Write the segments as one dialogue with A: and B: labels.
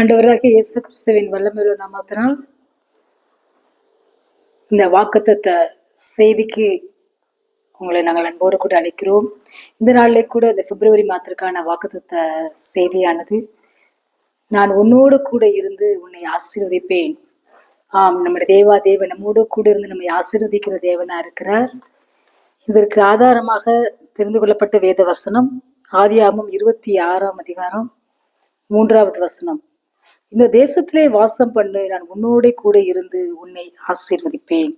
A: ஆண்டவராக இயேசு கிறிஸ்துவின் வல்லமையுள்ள நாமத்தினால் இந்த வாக்குத்த செய்திக்கு உங்களை நாங்கள் அன்போடு கூட அழைக்கிறோம். இந்த நாளிலே கூட இந்த பிப்ரவரி மாதத்திற்கான வாக்குத்த செய்தியானது. நான் உன்னோடு கூட இருந்து உன்னை ஆசீர்வதிப்பேன். ஆம் நம்முடைய தேவா தேவன் நம்மோடு கூட இருந்து நம்மை ஆசீர்வதிக்கிற தேவனா இருக்கிறார். இதற்கு ஆதாரமாக தெரிந்து கொள்ளப்பட்ட வேத வசனம் ஆதியாமும் இருபத்தி ஆறாம் அதிகாரம் மூன்றாவது வசனம். இந்த தேசத்திலே வாசம் பண்ணு நான் உன்னோட கூட இருந்து உன்னை ஆசீர்வதிப்பேன்.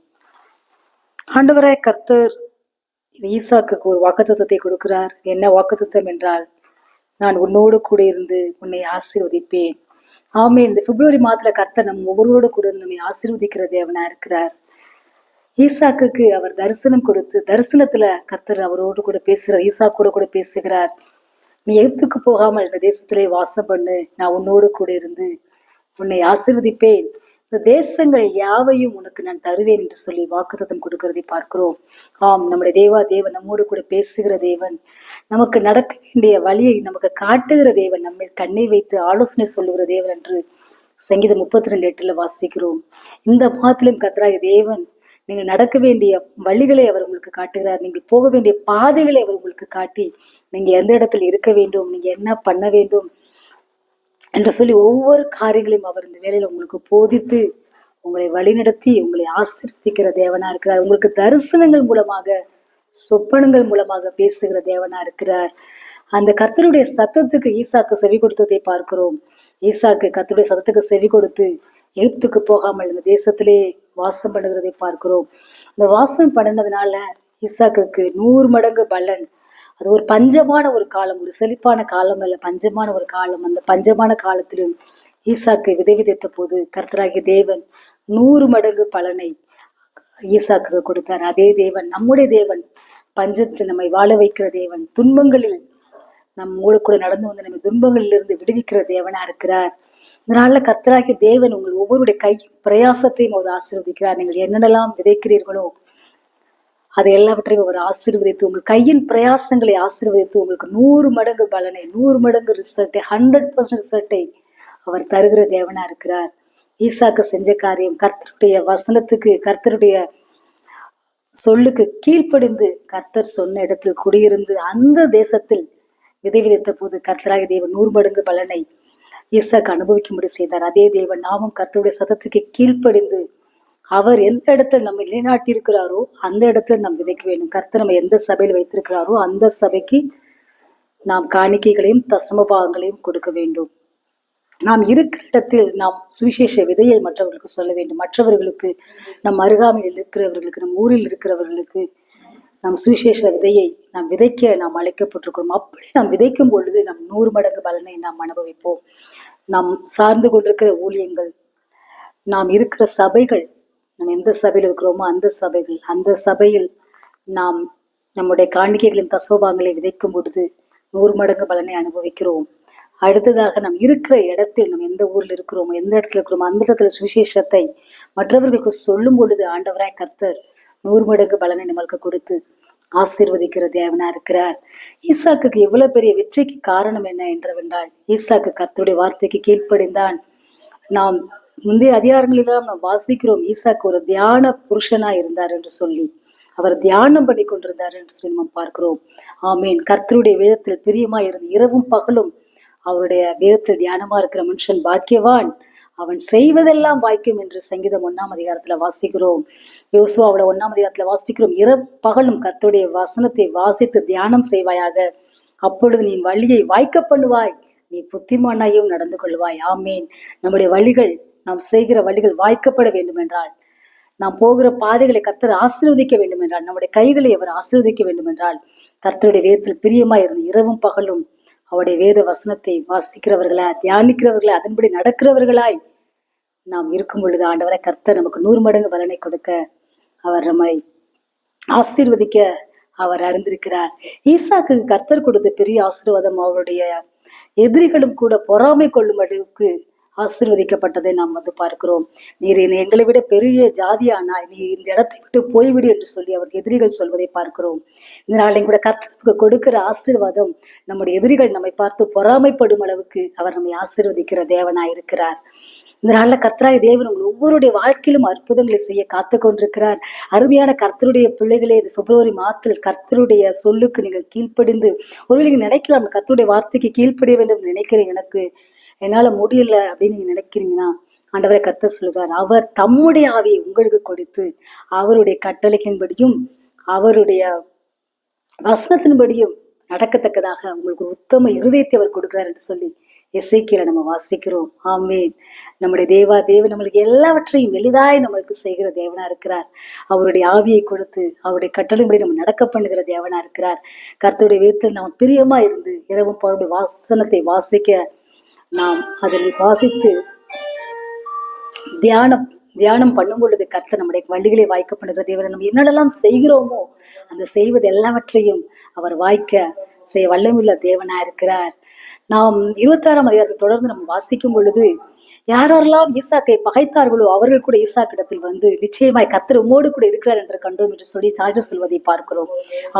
A: ஆண்டவராய் கர்த்தர் இது ஒரு வாக்குத்தத்தை கொடுக்கிறார். என்ன வாக்குத்தம் என்றால் நான் உன்னோடு கூட இருந்து உன்னை ஆசீர்வதிப்பேன். ஆமே இந்த பிப்ரவரி மாதத்துல கர்த்தர் நம் ஒவ்வொருவரோடு கூட நம்மை ஆசீர்வதிக்கிற தேவனா இருக்கிறார். ஈசாக்குக்கு அவர் தரிசனம் கொடுத்து தரிசனத்துல கர்த்தர் அவரோடு கூட பேசுகிறார் ஈசாக்கோடு கூட பேசுகிறார். நீ எகிப்துக்கு போகாமல் இந்த தேசத்திலே வாசம் பண்ணு நான் உன்னோடு கூட இருந்து உன்னை ஆசிர்வதிப்பேன். இந்த தேசங்கள் யாவையும் உனக்கு நான் தருவேன் என்று சொல்லி வாக்குத்தம் கொடுக்கிறதை பார்க்கிறோம். ஆம் நம்முடைய தேவா தேவன் நம்மோடு கூட பேசுகிற தேவன் நமக்கு நடக்க வேண்டிய வழியை நமக்கு காட்டுகிற தேவன் நம்மை கண்ணை வைத்து ஆலோசனை சொல்லுகிற தேவன் என்று சங்கீதம் முப்பத்தி ரெண்டு எட்டுல வாசிக்கிறோம். இந்த மாதத்திலும் கத்ராய தேவன் நீங்கள் நடக்க வேண்டிய வழிகளை அவர் உங்களுக்கு காட்டுகிறார். நீங்கள் போக வேண்டிய பாதைகளை அவர் உங்களுக்கு காட்டி நீங்கள் எந்த இடத்துல இருக்க வேண்டும்? நீங்கள் என்ன பண்ண வேண்டும்? என்று சொல்லி ஒவ்வொரு காரியங்களையும் அவர் இந்த வேலையில் உங்களுக்கு போதித்து உங்களை வழிநடத்தி உங்களை ஆசீர்வதிக்கிற தேவனா இருக்கிறார். உங்களுக்கு தரிசனங்கள் மூலமாக சொப்பனங்கள் மூலமாக பேசுகிற தேவனா இருக்கிறார். அந்த கர்த்தருடைய சத்தத்துக்கு ஈசாக்கு செவி கொடுத்ததை பார்க்கிறோம். ஈசாக்கு கர்த்தருடைய சத்தத்துக்கு செவி கொடுத்து எகிப்துக்கு போகாமல் இந்த தேசத்திலே வாசம் பண்ணுகிறதை பார்க்கிறோம். அந்த வாசம் பண்ணினதுனால ஈசாக்குக்கு நூறு மடங்கு பலன். அது ஒரு பஞ்சமான ஒரு காலம் ஒரு செழிப்பான காலம் அல்ல பஞ்சமான ஒரு காலம். அந்த பஞ்சமான காலத்திலும் ஈசாக்கு விதை விதைத்த போது கர்த்தராகிய தேவன் நூறு மடங்கு பலனை ஈசாக்கு கொடுத்தார். அதே தேவன் நம்முடைய தேவன் பஞ்சத்தில் நம்மை வாழ வைக்கிற தேவன் துன்பங்களில் நம்மோடு கூட நடந்து வந்து நம்மை துன்பங்களிலிருந்து விடுவிக்கிற தேவனா இருக்கிறார். இதனால கத்தராகிய தேவன் உங்கள் ஒவ்வொருடைய கை பிரயாசத்தையும் அவர் ஆசீர்வதிக்கிறார். நீங்கள் என்னென்னலாம் விதைக்கிறீர்களோ அதை எல்லாவற்றையும் அவர் ஆசீர்வதித்து உங்கள் கையின் பிரயாசங்களை ஆசீர்வதித்து உங்களுக்கு நூறு மடங்கு பலனை நூறு மடங்கு ரிசல்ட்டை ஹண்ட்ரட் பர்சன்ட் ரிசல்ட்டை அவர் தருகிற தேவனா இருக்கிறார். ஈசாக்கு செஞ்ச காரியம் கர்த்தருடைய வசனத்துக்கு கர்த்தருடைய சொல்லுக்கு கீழ்ப்படிந்து கர்த்தர் சொன்ன இடத்தில் குடியிருந்து அந்த தேசத்தில் விதை விதைத்த போது கர்த்தராக தேவன் நூறு மடங்கு பலனை ஈசாக்கு அனுபவிக்கும்படி செய்தார். அதே தேவன் நாமும் கர்த்தருடைய சதத்துக்கு கீழ்ப்படிந்து அவர் எந்த இடத்துல நம்ம நிலைநாட்டியிருக்கிறாரோ அந்த இடத்துல நாம் விதைக்க வேண்டும். கர்த்தர் நம்ம எந்த சபையில் வைத்திருக்கிறாரோ அந்த சபைக்கு நாம் காணிக்கைகளையும் தசம பாகங்களையும் கொடுக்க வேண்டும். நாம் இருக்கிற இடத்தில் நாம் சுவிசேஷ விதையை மற்றவர்களுக்கு சொல்ல வேண்டும். மற்றவர்களுக்கு நம் அருகாமையில் இருக்கிறவர்களுக்கு நம் ஊரில் இருக்கிறவர்களுக்கு நம் சுவிசேஷ விதையை நாம் விதைக்க நாம் அழைக்கப்பட்டிருக்கிறோம். அப்படி நாம் விதைக்கும் பொழுது நம் நூறு மடங்கு பலனை நாம் அனுபவிப்போம். நாம் சார்ந்து கொண்டிருக்கிற ஊழியங்கள் நாம் இருக்கிற சபைகள் நம்ம எந்த சபையில் இருக்கிறோமோ அந்த சபைகள் அந்த சபையில் நாம் நம்முடைய காணிக்கைகளின் தசோபாங்களை விதைக்கும் பொழுது நூறு மடங்கு பலனை அனுபவிக்கிறோம். அடுத்ததாக நாம் இருக்கிற இடத்தில் நம்ம எந்த ஊரில் இருக்கிறோமோ எந்த இடத்துல இருக்கிறோமோ அந்த இடத்துல சுவிசேஷத்தை மற்றவர்களுக்கு சொல்லும் பொழுது ஆண்டவராய் கர்த்தர் நூறு மடங்கு பலனை நம்மளுக்கு கொடுத்து ஆசீர்வதிக்கிற தேவனா இருக்கிறார். ஈசாக்கு இவ்வளவு பெரிய வெற்றிக்கு காரணம் என்ன என்றவென்றால் ஈசாக்கு கர்த்தருடைய வார்த்தைக்கு கீழ்ப்படிந்தான். நாம் முந்தைய அதிகாரங்களெல்லாம் நாம் வாசிக்கிறோம் ஈசாக்கு ஒரு தியான புருஷனா இருந்தார் என்று சொல்லி அவர் தியானம் பண்ணி கொண்டிருந்தார் என்று சொல்லி நம்ம பார்க்கிறோம். ஆமீன். கர்த்தருடைய வேதத்தில் பிரியமா இருந்து இரவும் பகலும் அவருடைய வேதத்தில் தியானமா இருக்கிற மனுஷன் பாக்கியவான். அவன் செய்வதெல்லாம் வாய்க்கும் என்று சங்கீதம் ஒன்னாம் அதிகாரத்துல வாசிக்கிறோம். யோசுவாவோட ஒன்னாம் அதிகாரத்துல வாசிக்கிறோம். இரவு பகலும் கர்த்தருடைய வசனத்தை வாசித்து தியானம் செய்வாயாக. அப்பொழுது நீ வழியை வாய்க்க பண்ணுவாய். நீ புத்திமானாயும் நடந்து கொள்வாய். ஆமேன். நம்முடைய வழிகள் நாம் செய்கிற வழிகள் வாய்க்கப்பட வேண்டும் என்றால் நாம் போகிற பாதைகளை கர்த்தர் ஆசீர்வதிக்க வேண்டும் என்றால் நம்முடைய கைகளை அவர் ஆசீர்வதிக்க வேண்டும் என்றால் கர்த்தருடைய வேதத்தில் பிரியமாய் இருந்து இரவும் பகலும் அவருடைய வேத வசனத்தை வாசிக்கிறவர்களா தியானிக்கிறவர்களா அதன்படி நடக்கிறவர்களாய் நாம் இருக்கும் பொழுது ஆண்டவரை கர்த்தர் நமக்கு நூறு மடங்கு பலனை கொடுக்க அவர் நம்மை ஆசீர்வதிக்க அவர் அறிந்திருக்கிறார். ஈசாக்கு கர்த்தர் கொடுத்த பெரிய ஆசீர்வாதம் அவருடைய எதிரிகளும் கூட பொறாமை கொள்ளும் அளவுக்கு ஆசீர்வதிக்கப்பட்டதை நாம் வந்து பார்க்கிறோம். நீர் இந்த எங்களை விட பெரிய ஜாதியானால் நீ இந்த இடத்தை விட்டு போய்விடு என்று சொல்லி அவர் எதிரிகள் சொல்வதை பார்க்கிறோம். இந்த எங்களுடைய கூட கர்த்தருக்கு கொடுக்கிற ஆசீர்வாதம் நம்முடைய எதிரிகள் நம்மை பார்த்து பொறாமைப்படும் அளவுக்கு அவர் நம்மை ஆசீர்வதிக்கிற தேவனாய் இருக்கிறார் இந்த நாளில் கர்த்தராய தேவன் உங்கள் ஒவ்வொருடைய வாழ்க்கையிலும் அற்புதங்களை செய்ய காத்து கொண்டிருக்கிறார் அருமையான கர்த்தருடைய பிள்ளைகளே இது பிப்ரவரி மாதத்தில் கர்த்தருடைய சொல்லுக்கு நீங்கள் கீழ்ப்படிந்து ஒருவேளை நீங்கள் நினைக்கலாம் கர்த்தருடைய வார்த்தைக்கு கீழ்ப்படிய வேண்டும் நினைக்கிறேன் எனக்கு. என்னால் முடியல அப்படின்னு நீங்கள் நினைக்கிறீங்கன்னா ஆண்டவரை கர்த்தர் சொல்கிறார் அவர் தம்முடைய ஆவியை உங்களுக்கு கொடுத்து அவருடைய கட்டளைக்கின்படியும் அவருடைய வசனத்தின்படியும் நடக்கத்தக்கதாக உங்களுக்கு ஒரு உத்தம இருதயத்தை அவர் கொடுக்கிறார் என்று சொல்லி இசைக்கில நம்ம வாசிக்கிறோம். ஆமேன். நம்முடைய தேவா தேவன் நம்மளுக்கு எல்லாவற்றையும் எளிதாய் நம்மளுக்கு செய்கிற தேவனா இருக்கிறார். அவருடைய ஆவியை கொடுத்து அவருடைய கட்டளைப்படி நம்ம நடக்க பண்ணுகிற தேவனா இருக்கிறார். கர்த்தருடைய வீட்டில் நாம் பிரியமா இருந்து இரவும் அவருடைய வாசனத்தை வாசிக்க நாம் அதில் வாசித்து தியானம் தியானம் பண்ணும் பொழுது கர்த்தர் நம்முடைய வழிகளை வாய்க்கப்படுகிற தேவன் நம்ம என்னென்னலாம் செய்கிறோமோ அந்த செய்வது எல்லாவற்றையும் அவர் வாய்க்க செய்ய வல்லமுள்ள தேவனா இருக்கிறார் நாம் இருபத்தாறாம் அதிகாரத்தை தொடர்ந்து நம்ம வாசிக்கும் பொழுது யாரெல்லாம் ஈசாக்கை பகைத்தார்களோ அவர்கள் கூட ஈசாக்கிடத்தில் வந்து நிச்சயமாய் கர்த்தர் உம்மோடு கூட இருக்கிறார் என்று கண்டோம் என்று சொல்லி சான்று சொல்வதை பார்க்கிறோம்.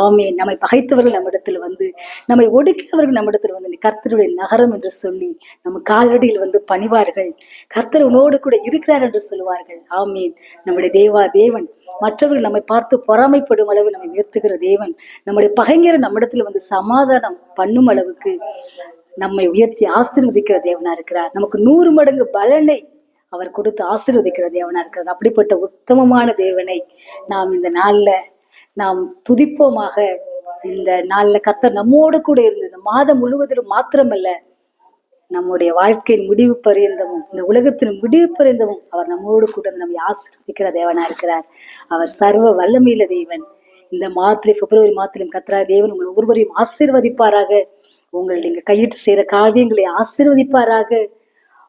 A: ஆமே நம்மை பகைத்தவர்கள் நம்மிடத்தில் வந்து நம்மை ஒடுக்கியவர்கள் நம்மிடத்தில் வந்து கர்த்தருடைய நகரம் என்று சொல்லி நம்ம காலடியில் வந்து பணிவார்கள். கர்த்தர் உன்னோடு கூட இருக்கிறார் என்று சொல்லுவார்கள். ஆமீன். நம்முடைய தேவா தேவன் மற்றவர்கள் நம்மை பார்த்து பொறாமைப்படும் அளவு நம்மை உயர்த்துகிற தேவன் நம்முடைய பகைஞர் நம்மிடத்தில் வந்து சமாதானம் பண்ணும் அளவுக்கு நம்மை உயர்த்தி ஆசீர்வதிக்கிற தேவனா இருக்கிறார். நமக்கு நூறு மடங்கு பலனை அவர் கொடுத்து ஆசீர்வதிக்கிற தேவனா இருக்கிறார். அப்படிப்பட்ட உத்தமமான தேவனை நாம் இந்த நாள்ல நாம் துதிப்போமாக. இந்த நாள்ல கத்த நம்மோடு கூட இருந்து இந்த மாதம் முழுவதிலும் மாத்திரமல்ல நம்முடைய வாழ்க்கையின் முடிவு பரியந்தமும் இந்த உலகத்தின் முடிவு பரியந்தமும் அவர் நம்மோடு கூட நம்மை ஆசிர்வதிக்கிற தேவனா இருக்கிறார். அவர் சர்வ வல்லமையில தேவன். இந்த மாத்திரை பிப்ரவரி மாதத்திலும் கத்திரா தேவன் உங்கள் ஒவ்வொருவரையும் ஆசீர்வதிப்பாராக. உங்கள் நீங்கள் கையிட்டு செய்கிற காரியங்களை ஆசீர்வதிப்பாராக.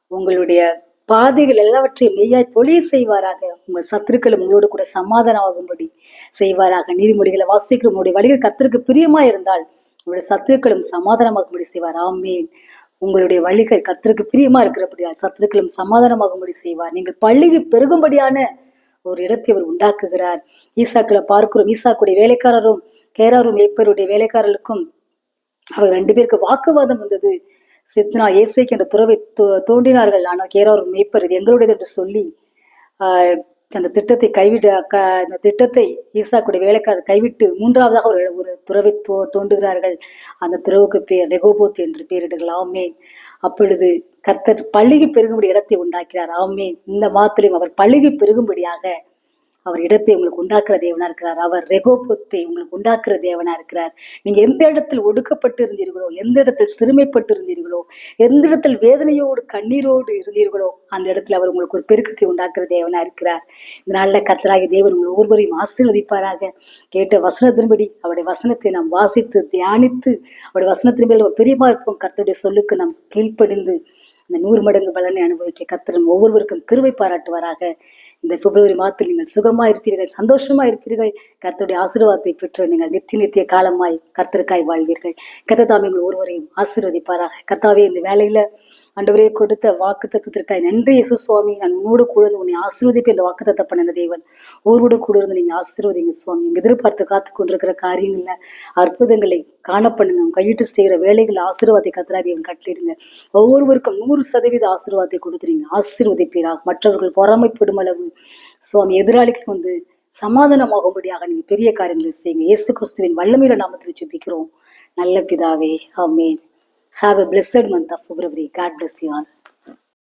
A: உங்களுடைய பாதைகள் எல்லாவற்றையும் மெய்யாய் பொழிய செய்வாராக. உங்கள் சத்துருக்கள் உங்களோடு கூட சமாதானமாகும்படி செய்வாராக. நீதிமொழிகளை வாசிக்கிற உங்களுடைய வழிகள் கத்திற்கு பிரியமா இருந்தால் உங்களுடைய சத்துருக்களும் சமாதானமாகும்படி செய்வார். ஆமேன். உங்களுடைய வழிகள் கத்திற்கு பிரியமா இருக்கிறபடியால் சத்துருக்களும் சமாதானமாகும்படி செய்வார். நீங்கள் பள்ளிக்கு பெருகும்படியான ஒரு இடத்தை அவர் உண்டாக்குகிறார். ஈசாக்களை பார்க்கிறோம். ஈசாக்குடைய வேலைக்காரரும் கேராரும் எப்பருடைய வேலைக்காரர்களுக்கும் அவர் ரெண்டு பேருக்கு வாக்குவாதம் வந்தது. சித்னா ஏசைக்கு என்ற துறவை தோண்டினார்கள் ஆனால் கேரவர் மேய்ப்பர் இது எங்களுடையது என்று சொல்லி அந்த திட்டத்தை கைவிட க அந்த திட்டத்தை ஈசாக்குடைய வேலைக்காரர் கைவிட்டு மூன்றாவதாக ஒரு ஒரு துறவை தோ தோண்டுகிறார்கள் அந்த துறவுக்கு பேர் ரெகோபோத் என்று பெயரிடுகள் ஆமேன். அப்பொழுது கர்த்தர் பழுகி பெருகும்படி இடத்தை உண்டாக்கிறார் ஆமேன். இந்த மாத்திரையும் அவர் பழுகி பெருகும்படியாக அவர் இடத்தை உங்களுக்கு உண்டாக்குற தேவனா இருக்கிறார். அவர் ரெகோபத்தை உங்களுக்கு உண்டாக்குற தேவனா இருக்கிறார். நீங்க எந்த இடத்தில் ஒடுக்கப்பட்டு இருந்தீர்களோ எந்த இடத்தில் சிறுமைப்பட்டு இருந்தீர்களோ எந்த இடத்தில் வேதனையோடு கண்ணீரோடு இருந்தீர்களோ அந்த இடத்துல அவர் உங்களுக்கு ஒரு பெருக்கத்தை உண்டாக்குற தேவனா இருக்கிறார். இந்த நாளில் கர்த்தராகிய தேவன் உங்கள் ஒவ்வொருவரையும் ஆசீர்வதிப்பாராக. கேட்ட வசனத்தின்படி அவருடைய வசனத்தை நாம் வாசித்து தியானித்து அவருடைய வசனத்தின் மேல் பெரியமா இருப்போம். கர்த்தருடைய சொல்லுக்கு நாம் கீழ்ப்படிந்து இந்த நூறு மடங்கு பலனை அனுபவிக்க கத்திரம் ஒவ்வொருவருக்கும் கிருவை பாராட்டுவாராக. இந்த பிப்ரவரி மாதத்தில் நீங்கள் சுகமா இருப்பீர்கள் சந்தோஷமா இருப்பீர்கள். கர்த்தருடைய ஆசீர்வாதத்தை பெற்று நீங்கள் நித்திய நித்திய காலமாய் கர்த்தருக்காய் வாழ்வீர்கள். கத்த உங்கள் ஒருவரையும் ஆசீர்வதிப்பாராக. கர்த்தாவே இந்த வேலையில ஆண்டவரே கொடுத்த வாக்கு தத்துவத்திற்காய் நன்றி இயேசு சுவாமி. நான் உன்னோடு கூட உன்னை ஆசீர்வதிப்பு என்ற வாக்கு தத்த பண்ணின தேவன் ஒருவோடு கூட இருந்து நீங்க ஆசீர்வதிங்க சுவாமி. எங்க எதிர்பார்த்து காத்து கொண்டிருக்கிற காரியங்கள்ல அற்புதங்களை காணப்படுங்க உங்க கையிட்டு செய்கிற வேலைகள் ஆசீர்வாதத்தை கத்திரா தேவன் கட்டிடுங்க ஒவ்வொருவருக்கும் நூறு சதவீத ஆசீர்வாதத்தை கொடுத்துறீங்க. ஆசீர்வதிப்பீராக. மற்றவர்கள் பொறாமைப்படும் அளவு சுவாமி எதிராளிக்கு வந்து சமாதானமாகும்படியாக நீங்க பெரிய காரியங்களை செய்யுங்க. இயேசு கிறிஸ்துவின் வல்லமையில நாமத்தில் ஜெபிக்கிறோம். நல்ல பிதாவே ஆமேன். Have a blessed month of February. God bless you all.